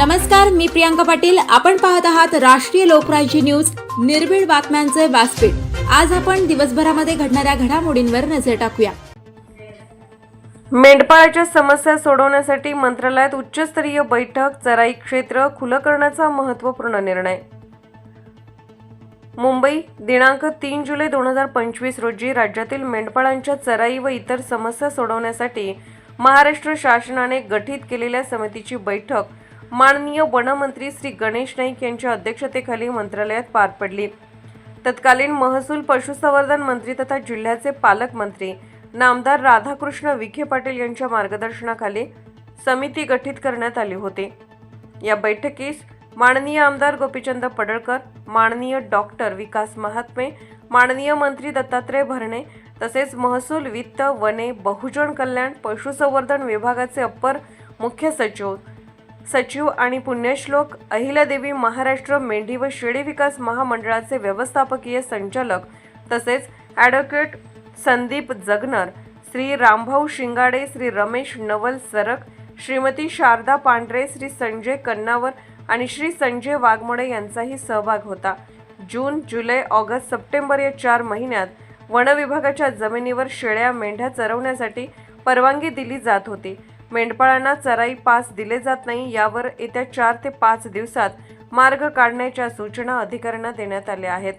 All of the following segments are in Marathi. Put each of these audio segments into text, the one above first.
नमस्कार मी प्रियांका पाटील. आपण पाहत आहात राष्ट्रीय लोकराज्य न्यूज. निर्भीड बातम्यांचे व्यासपीठ. आज आपण दिवसभरामध्ये घडणाऱ्या घडामोडींवर नजर टाकूया. मेंढपाळाच्या समस्या सोडवण्यासाठी मंत्रालयात उच्चस्तरीय बैठक चराई क्षेत्र खुलं करण्याचा महत्त्वपूर्ण निर्णय. मुंबई दिनांक तीन जुलै दोन हजार पंचवीस रोजी राज्यातील मेंढपाळांच्या चराई व इतर समस्या सोडवण्यासाठी महाराष्ट्र शासनाने गठीत केलेल्या समितीची बैठक माननीय वनमंत्री श्री गणेश नाईक यांच्या अध्यक्षतेखाली मंत्रालयात पार पडली. तत्कालीन महसूल पशुसंवर्धन मंत्री तथा जिल्ह्याचे पालकमंत्री नामदार राधाकृष्ण विखे पाटील यांच्या मार्गदर्शनाखाली समिती गठीत करण्यात आली होती. या बैठकीस माननीय आमदार गोपीचंद पडळकर माननीय डॉक्टर विकास महात्मे माननीय मंत्री दत्तात्रय भरणे तसेच महसूल वित्त वने बहुजन कल्याण पशुसंवर्धन विभागाचे अप्पर मुख्य सचिव सचिव आणि पुण्यश्लोक अहिल्यादेवी महाराष्ट्र मेंढी व शेळी विकास महामंडळाचे व्यवस्थापकीय संचालक तसेच ॲडव्होकेट संदीप जगनर श्री रामभाऊ शिंगाडे श्री रमेश नवल सरक श्रीमती शारदा पांढरे श्री संजय कन्नावर आणि श्री संजय वाघमोडे यांचाही सहभाग होता. जून जुलै ऑगस्ट सप्टेंबर या चार महिन्यात वनविभागाच्या जमिनीवर शेळ्या मेंढ्या चरवण्यासाठी परवानगी दिली जात होती. मेंढपाळांना चराई पास दिले जात नाही यावर येत्या चार ते पाच दिवसात मार्ग काढण्याच्या सूचना अधिकाऱ्यांना देण्यात आल्या आहेत.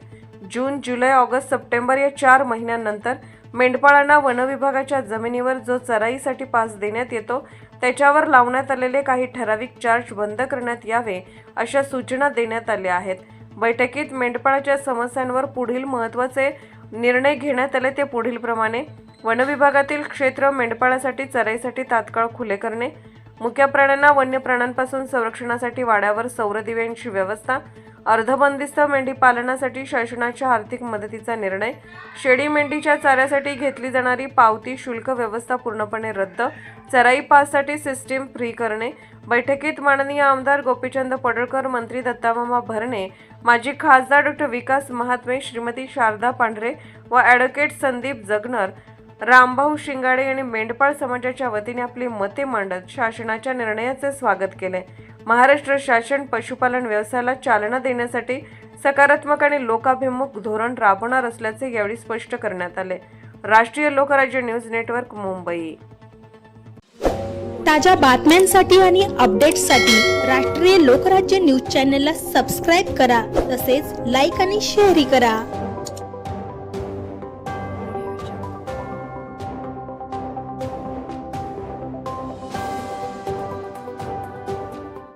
जून जुलै ऑगस्ट सप्टेंबर या चार महिन्यांनंतर मेंढपाळांना वनविभागाच्या जमिनीवर जो चराईसाठी पास देण्यात येतो त्याच्यावर लावण्यात आलेले काही ठराविक चार्ज बंद करण्यात यावे अशा सूचना देण्यात आल्या आहेत. बैठकीत मेंढपाळाच्या समस्यांवर पुढील महत्त्वाचे निर्णय घेण्यात आले ते पुढीलप्रमाणे वनविभागातील क्षेत्र मेंढपाळासाठी चराईसाठी तात्काळ खुले करणे. मुख्य प्राण्यांना वन्य प्राण्यांपासून संरक्षणासाठी वाड्यावर सौर दिव्यांची व्यवस्था. अर्धबंदिस्त मेंढी पालनासाठी शासनाच्या आर्थिक मदतीचा निर्णय. शेळी मेंढीच्या चाऱ्यासाठी घेतली जाणारी पावती शुल्क व्यवस्था पूर्णपणे रद्द. चराई पाससाठी सिस्टीम फ्री करणे. बैठकीत माननीय आमदार गोपीचंद पडळकर मंत्री दत्तामामा भरणे माजी खासदार डॉक्टर विकास महात्मे श्रीमती शारदा पांढरे व ॲडव्होकेट संदीप जगनर रामभाऊ शिंगाडे यांनी मेंढपाळ समाजाच्या वतीने आपली मते मांडत शासनाच्या निर्णयाचे स्वागत केले. महाराष्ट्र शासन पशुपालन व्यवसायाला चालना देण्यासाठी सकारात्मक आणि लोकाभिमुख धोरण राबवणार असल्याचे यावेळी स्पष्ट करण्यात आले. राष्ट्रीय लोकराज्य न्यूज नेटवर्क मुंबई. ताज्या बातम्यांसाठी आणि अपडेट्ससाठी राष्ट्रीय लोकराज्य न्यूज चॅनलला सबस्क्राईब करा तसेच लाईक आणि शेअरही करा.